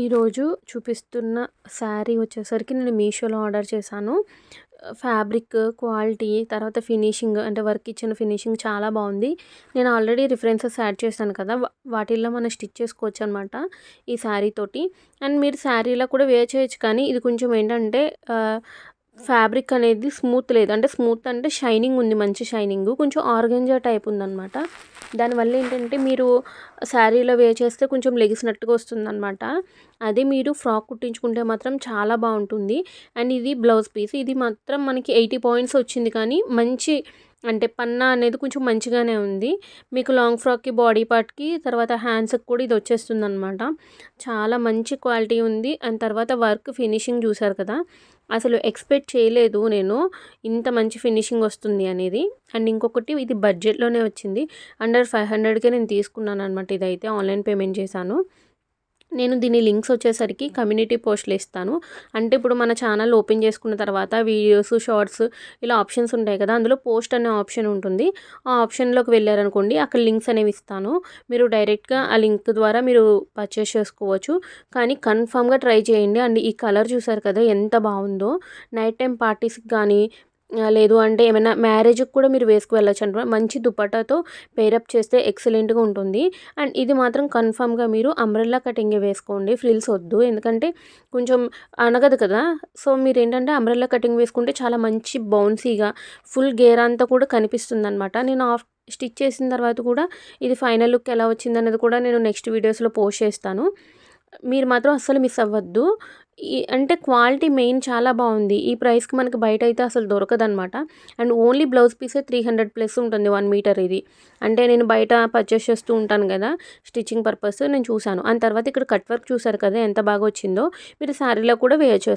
ఈరోజు చూపిస్తున్న శారీ వచ్చేసరికి నేను మీషోలో ఆర్డర్ చేశాను. ఫ్యాబ్రిక్ క్వాలిటీ తర్వాత ఫినిషింగ్ అంటే వర్క్ ఇచ్చిన ఫినిషింగ్ చాలా బాగుంది. నేను ఆల్రెడీ రిఫరెన్సెస్ యాడ్ చేశాను కదా వాటిల్లో మనం స్టిచ్ చేసుకోవచ్చు అనమాట ఈ శారీ తోటి. అండ్ మీరు శారీలా కూడా వేర్ చేయొచ్చు కానీ ఇది కొంచెం ఏంటంటే ఫ్యాబ్రిక్ అనేది స్మూత్ లేదు. అంటే స్మూత్ అంటే షైనింగ్ ఉంది మంచి షైనింగ్. కొంచెం ఆర్గెంజా టైప్ ఉందన్నమాట. దానివల్ల ఏంటంటే మీరు శారీలో వే చేస్తే కొంచెం లెగిసినట్టుగా వస్తుందన్నమాట. అదే మీరు ఫ్రాక్ కుట్టించుకుంటే మాత్రం చాలా బాగుంటుంది. అండ్ ఇది బ్లౌజ్ పీస్. ఇది మాత్రం మనకి ఎయిటీ పాయింట్స్ వచ్చింది కానీ మంచి అంటే పన్నా అనేది కొంచెం మంచిగానే ఉంది. మీకు లాంగ్ ఫ్రాక్కి బాడీ పార్ట్కి తర్వాత హ్యాండ్స్కి కూడా ఇది వచ్చేస్తుంది అనమాట చాలా మంచి క్వాలిటీ ఉంది. అండ్ తర్వాత వర్క్ ఫినిషింగ్ చూసారు కదా. అసలు ఎక్స్పెక్ట్ చేయలేదు నేను ఇంత మంచి ఫినిషింగ్ వస్తుంది అనేది. అండ్ ఇంకొకటి ఇది బడ్జెట్లోనే వచ్చింది. అండర్ ఫైవ్ హండ్రెడ్కే నేను తీసుకున్నాను అనమాట ఇదైతే. ఆన్లైన్ పేమెంట్ చేశాను. నేను దీని లింక్స్ వచ్చేసరికి కమ్యూనిటీ పోస్ట్లు ఇస్తాను. అంటే ఇప్పుడు మన ఛానల్ ఓపెన్ చేసుకున్న తర్వాత వీడియోస్ షార్ట్స్ ఇలా ఆప్షన్స్ ఉంటాయి కదా అందులో పోస్ట్ అనే ఆప్షన్ ఉంటుంది. ఆ ఆప్షన్లోకి వెళ్ళారనుకోండి అక్కడ లింక్స్ అనేవి ఇస్తాను. మీరు డైరెక్ట్గా ఆ లింక్ ద్వారా మీరు పర్చేస్ చేసుకోవచ్చు. కానీ కన్ఫామ్గా ట్రై చేయండి. అండ్ ఈ కలర్ చూసారు కదా ఎంత బాగుందో. నైట్ టైం పార్టీస్కి కానీ లేదు అంటే ఏమైనా మ్యారేజ్కి కూడా మీరు వేసుకు వెళ్ళొచ్చు అనమాట మంచి దుపట్టాతో పేరప్ చేస్తే ఎక్సలెంట్గా ఉంటుంది. అండ్ ఇది మాత్రం కన్ఫామ్గా మీరు అంబ్రెల్లా కటింగే వేసుకోండి. ఫ్రిల్స్ వద్దు. ఎందుకంటే కొంచెం అనగదు కదా. సో మీరు ఏంటంటే అంబ్రెల్లా కటింగ్ వేసుకుంటే చాలా మంచి బౌన్సీగా ఫుల్ గేర్ అంతా కూడా కనిపిస్తుంది అనమాట నేను ఆఫ్ స్టిచ్ చేసిన తర్వాత కూడా ఇది ఫైనల్ లుక్ ఎలా వచ్చింది అనేది కూడా నేను నెక్స్ట్ వీడియోస్లో పోస్ట్ చేస్తాను. మీరు మాత్రం అస్సలు మిస్ అవ్వద్దు. ఈ అంటే క్వాలిటీ మెయిన్ చాలా బాగుంది. ఈ ప్రైస్కి మనకి బయట అయితే అసలు దొరకదనమాట అండ్ ఓన్లీ బ్లౌజ్ పీసే త్రీ హండ్రెడ్ ప్లస్ ఉంటుంది వన్ మీటర్ ఇది. అంటే నేను బయట పర్చేస్ చేస్తూ ఉంటాను కదా స్టిచ్చింగ్ పర్పస్ నేను చూశాను. అండ్ తర్వాత ఇక్కడ కట్ వర్క్ చూసారు కదా ఎంత బాగా వచ్చిందో. మీరు శారీలో కూడా వేయచ్చు